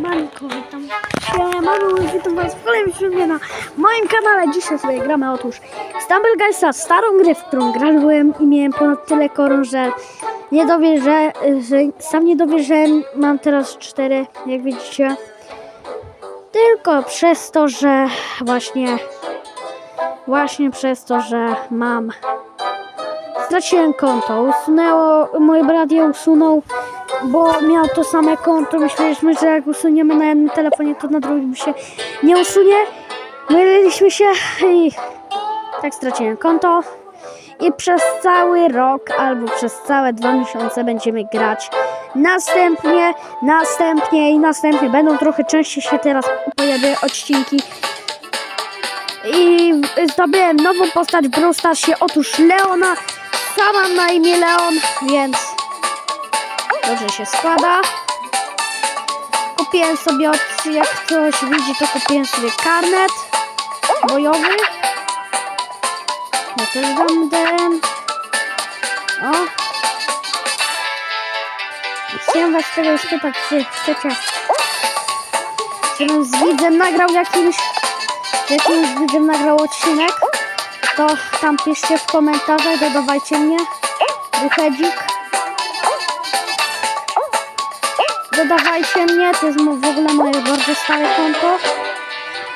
Siemanko, witam. Siemano, witam was w kolejnym filmie na moim kanale. Dzisiaj sobie gramy otóż Stumble Guysa, starą grę, w którą grałem i miałem ponad tyle koron, że nie dowierzę, że sam nie dowierzałem. Mam teraz cztery, jak widzicie. Tylko przez to, że właśnie, właśnie przez to, że mam straciłem konto. Usunęło, mój brat je usunął, bo miał to same konto. Myśleliśmy, że jak usuniemy na jednym telefonie, to na drugim się nie usunie. Myliliśmy się i tak straciłem konto. I przez cały rok albo przez całe dwa miesiące będziemy grać. Następnie, następnie i następnie będą trochę częściej się teraz pojawiają odcinki. I zdobyłem nową postać w Brawl Starsie, otóż Leona. Sama na imię Leon, więc dobrze się składa. Kupiłem sobie, od, jak ktoś widzi, to kupiłem sobie karnet bojowy. Ja też dam. O. Chciałem was tego spytać, czy chcecie, żebym z widzem nagrał jakimś, jakimś widzem nagrał odcinek to tam piszcie w komentarzach, dodawajcie mnie. Duchedzik. Dodawajcie mnie, to jest w ogóle moje bardzo stare konto.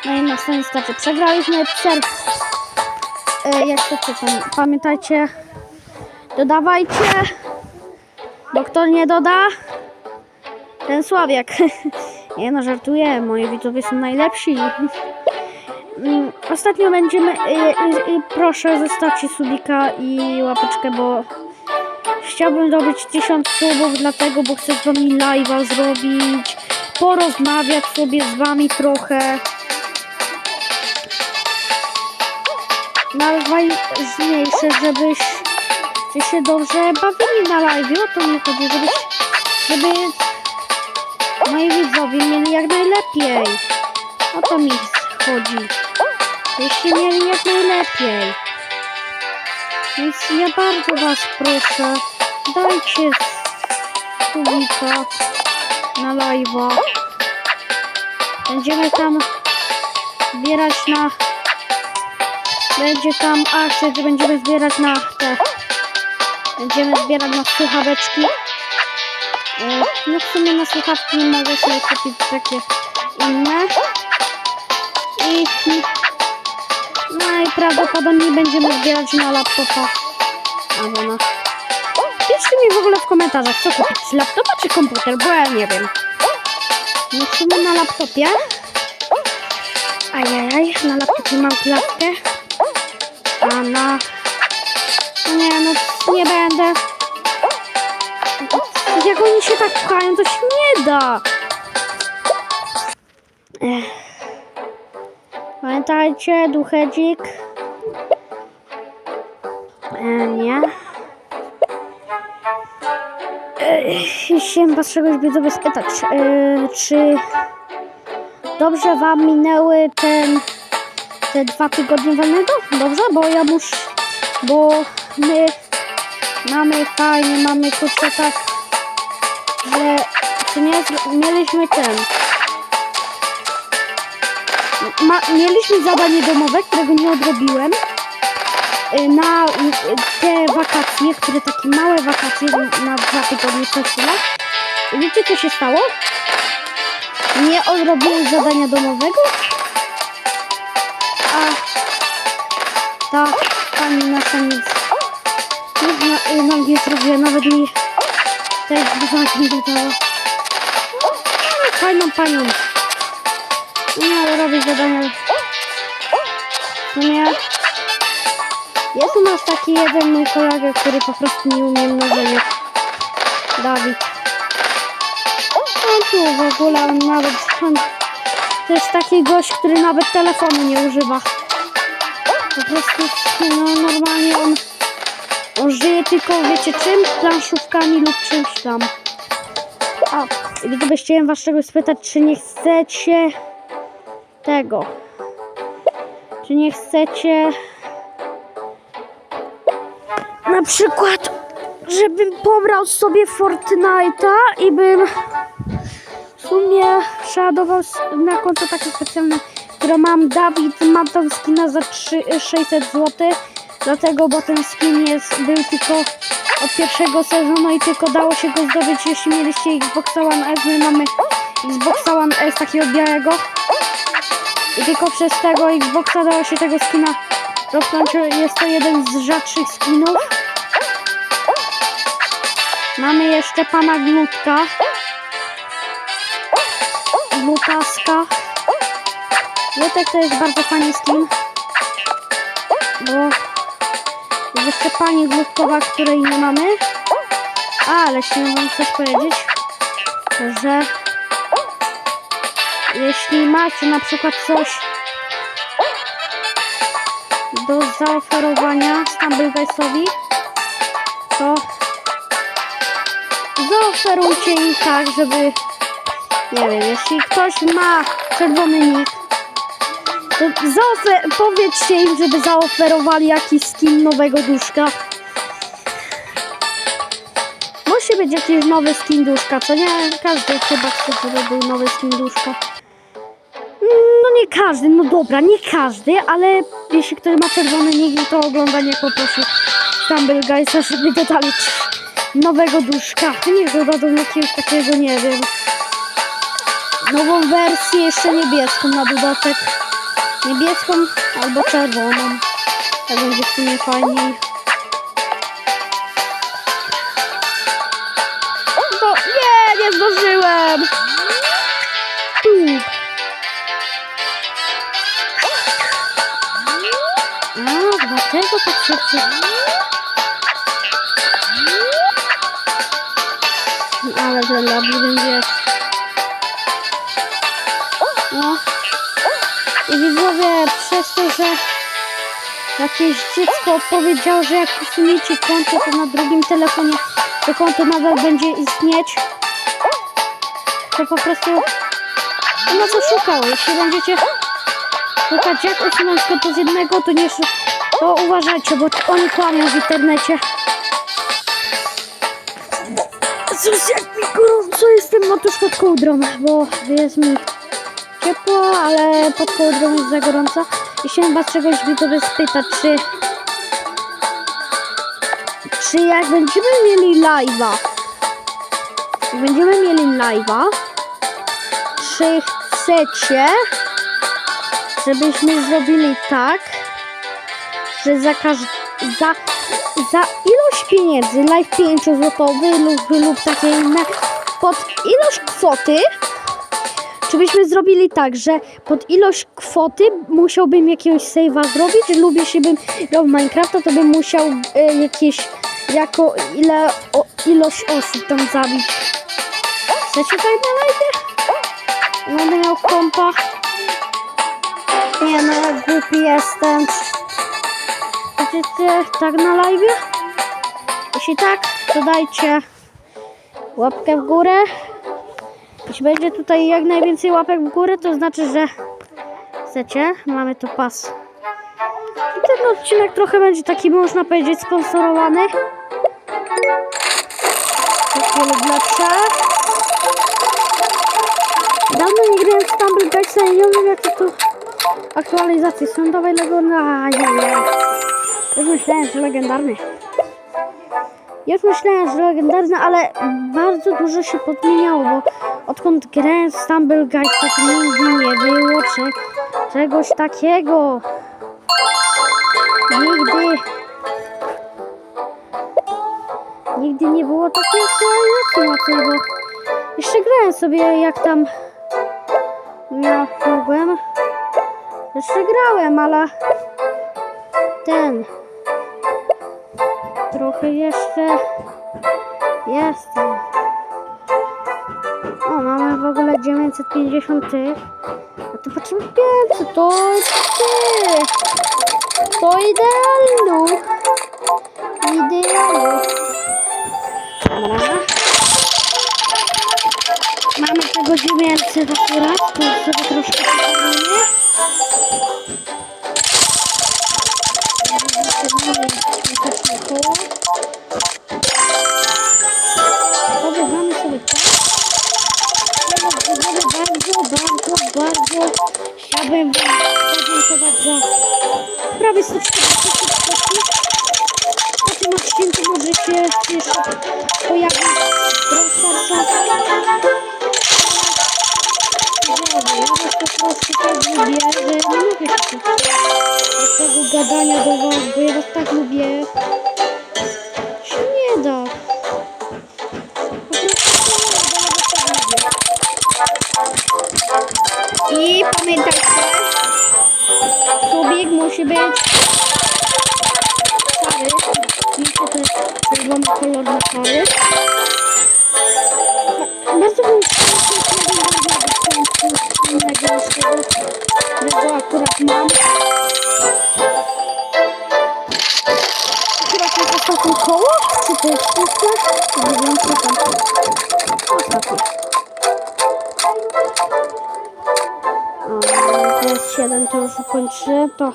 No i na stronie starczy. Przegraliśmy serw. E, jak to czytam? Pamiętajcie, dodawajcie, bo kto nie doda, ten słabiak. Nie no, żartuję, moi widzowie są najlepsi. Mm, Ostatnio będziemy. Y, y, y, proszę, zostawcie subika i łapeczkę, bo chciałbym dobyć 1000 subów, dlatego, bo chcę z wami live'a zrobić, porozmawiać sobie z wami trochę. Najważniejsze, żebyście się dobrze bawili na live. O to mi chodzi, żebyś, żeby moi widzowie mieli jak najlepiej. O to mi chodzi. Byście mieli jak najlepiej. Więc ja bardzo was proszę, dajcie subika na live'a. Będziemy tam zbierać na... Będzie tam gdzie będziemy zbierać na te... Będziemy zbierać na słuchaweczki. E, No w sumie na słuchawki mogę sobie kupić takie inne. I najprawdopodobniej będziemy zbierać na laptopa. Albo na... Mi w ogóle w komentarzach, co kupić, laptopa czy komputer, bo ja nie wiem. Sumie na laptopie. Ajajaj, na laptopie mam klatkę. A na... Nie, no nie będę. Jak oni się tak pchają, to się nie da. Ech. Pamiętajcie, duchedzik. E, nie. Chciałem was czegoś widzowie spytać. E, czy dobrze wam minęły ten, te dwa tygodnie wolnego? Dobrze? Bo ja muszę, bo my mamy fajnie, mamy kurczę tak, że czy nie, mieliśmy ten, ma, mieliśmy zadanie domowe, którego nie odrobiłem na y, te wakacje, które takie małe wakacje na dwa tygodnie. I wiecie co się stało? Nie odrobiłem zadania domowego, a ta pani nasza nic, nic y, nam nie zrobiła, nawet mi te dwa nie dodała. Fajną panią. Nie, robię zadania. Sumie jest u nas taki jeden mój kolega, który po prostu nie umie mnożenia. Dawid. On tu w ogóle, on nawet, on, to jest taki gość, który nawet telefonu nie używa. Po prostu, no normalnie on, on żyje tylko, wiecie czym? Planszówkami lub czymś tam. A, i gdyby chciałem was czegoś spytać, czy nie chcecie tego. Czy nie chcecie na przykład, żebym pobrał sobie Fortnite'a i bym w sumie przeładował s- na konto takie specjalne, które mam. Dawid ma tam skina za 3, 600 zł. Dlatego, bo ten skin jest, był tylko od pierwszego sezonu i tylko dało się go zdobyć, jeśli mieliście Xboxa One S. My mamy Xboxa One S takiego białego. I tylko przez tego Xboxa dało się tego skina dopnąć. Jest to jeden z rzadszych skinów. Mamy jeszcze pana Glutka. Glutaska. Glutek to jest bardzo fajny skin. Bo jest jeszcze pani Glutkowa, której nie mamy. Ale chciałem wam coś powiedzieć, że jeśli macie na przykład coś do zaoferowania Stumble to zaoferujcie im tak, żeby nie wiem, jeśli ktoś ma czerwony nick, to powiedzcie im, żeby zaoferowali jakiś skin nowego duszka. Musi być jakiś nowy skin duszka, co nie? Każdy chyba chce, żeby był nowy skin duszka. No nie każdy, no dobra, nie każdy, ale jeśli ktoś ma czerwony nick, to ogląda, niech poprosi Stumble Guysa, żeby dodali nowego duszka. Niech dodadzą jakiegoś takiego, nie wiem, nową wersję, jeszcze niebieską na dodatek. Niebieską albo czerwoną. Tak będzie w sumie fajniej. No nie, nie zdążyłem! Tu. A, dlatego tak szybko. Ale ten labirynt jest. No. I widzowie, przez to, że jakieś dziecko powiedziało, że jak usuniecie konto, to na drugim telefonie to konto nadal będzie istnieć, to po prostu ono co szukało. Jeśli będziecie szukać jak usunąć konto z jednego, to nie to uważajcie, bo oni kłamią w internecie. Cóż, jak mi gorąco jestem, no tuż pod kołdrą, bo jest mi ciepło, ale pod kołdrą jest za gorąco. Chciałem was czegoś widzowie spytać, czy czy jak będziemy mieli live'a jak będziemy mieli live'a czy chcecie żebyśmy zrobili tak że za każdy za, za ilość pieniędzy live 5 złotowy lub, lub takie inne pod ilość kwoty czy byśmy zrobili tak, że pod ilość kwoty musiałbym jakiegoś save'a zrobić lub jeśli bym w Minecrafta, to bym musiał e, jakieś, jako ile, o, ilość osób tam zabić. Chcecie tak na live? Będę miał kompa. Nie no, jak głupi jestem. Chcecie tak na live? Jeśli tak, to dajcie łapkę w górę. Jeśli będzie tutaj jak najwięcej łapek w górę, to znaczy, że chcecie. Mamy tu pas. I ten odcinek trochę będzie taki, można powiedzieć, sponsorowany. Takie lub lepsze. Dawno nie grałem w Stumble Guys'a i nie wiem jakie tu aktualizacje są. Dawaj Lego na... Już myślałem, że legendarny. Już myślałem, że legendarny, ale bardzo dużo się podmieniało, bo odkąd grałem w Stumble Guys, tak nigdy nie było czy, czegoś takiego. Nigdy. Nigdy nie było takiej aktualizacji na jeszcze grałem sobie jak tam ja mogłem. Jeszcze grałem, ale ten trochę jeszcze jestem. O, mamy w ogóle 950 tych. A to patrzymy 500, to ty. To idealnu. Idealnu. Dobra. Mamy tego 900 akurat, to sobie troszkę poprawimy. Pobierzemy sobie podziękować za prawie 140 subskrypcji. Po tym odcinku może się jeszcze pojawić. Boże, ja was po prostu tak lubię, że nie mogę się tego gadania do was, bo ja was tak lubię. I pamiętajcie, subik musi być szary. To jest czerwony kolor na szary. Ba- Bardzo bym chciał tego, akurat mam. Akurat jest ostatnie koło? Czy to jest szóste? Nie wiem, co tam. Ostatnie. O, to jest 7, to już ukończy. To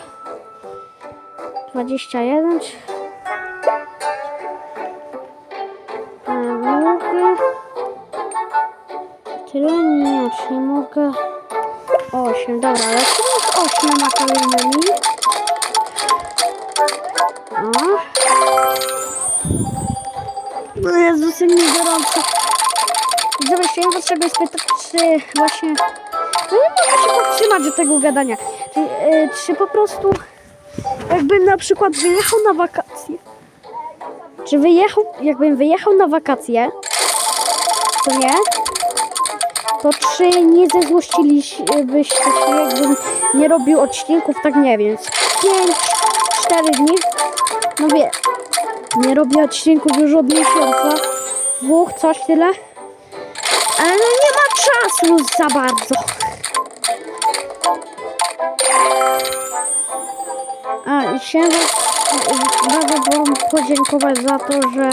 21. czy- E, Mogę. Tyle nie, czyli mogę. 8, dobra, ale teraz 8 na kolejnymi. O. No Jezus, mi gorąco. Chciałem was czegoś spytać, czy właśnie... No nie mogę się powstrzymać od tego gadania. Czy, e, czy po prostu jakbym na przykład wyjechał na wakacje. Czy wyjechał, jakbym wyjechał na wakacje, to nie? To czy nie zezłościlibyście się, jakbym nie robił odcinków, tak nie wiem, z 5-4 dni? No wie, nie robię odcinków już od miesiąca, dwóch, coś tyle. Ale no nie ma czasu za bardzo. A i chciałem bardzo wam podziękować za to, że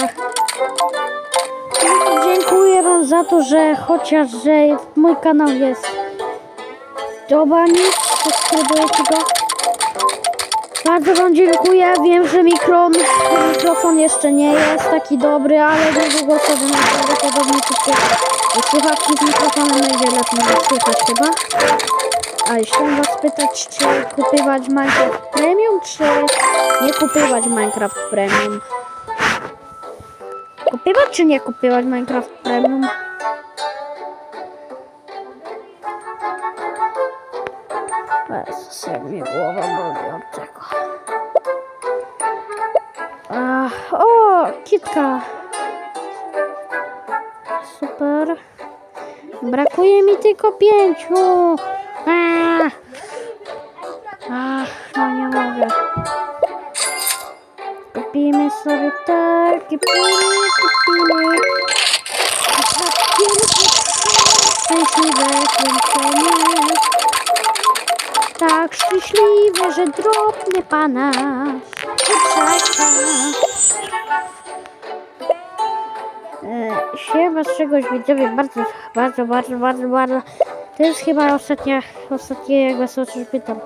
dziękuję wam za to, że chociaż, że mój kanał jest dobany, subskrybujecie go. Bardzo wam dziękuję. Wiem, że mikro, mikrofon jeszcze nie jest taki dobry, ale drugogłosowy najprawdopodobniej wszystkie słuchawki z mikrofonem najwiele lepiej słychać chyba. A chciałem was pytać, czy kupywać Minecraft Premium, czy nie kupywać Minecraft Premium? Kupywać czy nie kupywać Minecraft Premium? Jezus, jak mi głowa boli od tego. Ach, o, kitka. Super. Brakuje mi tylko pięciu. Szczęśliwe kręcenie. Tak szczęśliwe, że drobny pana czeka. E, się was czegoś widzowie bardzo, bardzo, bardzo, bardzo, bardzo. To jest chyba ostatnia, ostatnie jak was o coś pytam.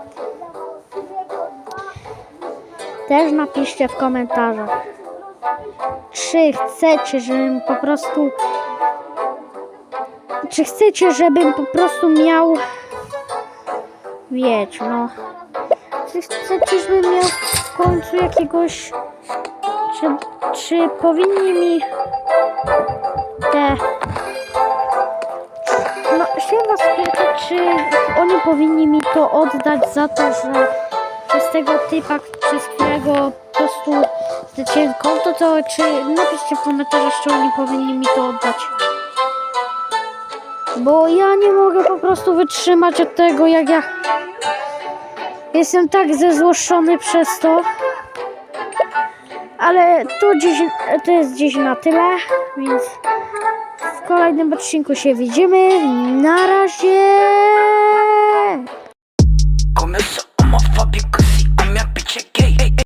Też napiszcie w komentarzach, czy chcecie, żebym po prostu, czy chcecie, żebym po prostu miał, wiecie, no, czy chcecie, żebym miał w końcu jakiegoś, czy, czy powinni mi te, no, chciałem was spytać, czy oni powinni mi to oddać za to, że przez tego typa, przez którego po prostu straciłem konto, to czy napiszcie w komentarzach, czy oni powinni mi to oddać. Bo ja nie mogę po prostu wytrzymać od tego, jak ja jestem tak zezłoszczony przez to. Ale to, dziś, to jest dziś na tyle, więc w kolejnym odcinku się widzimy. Na razie!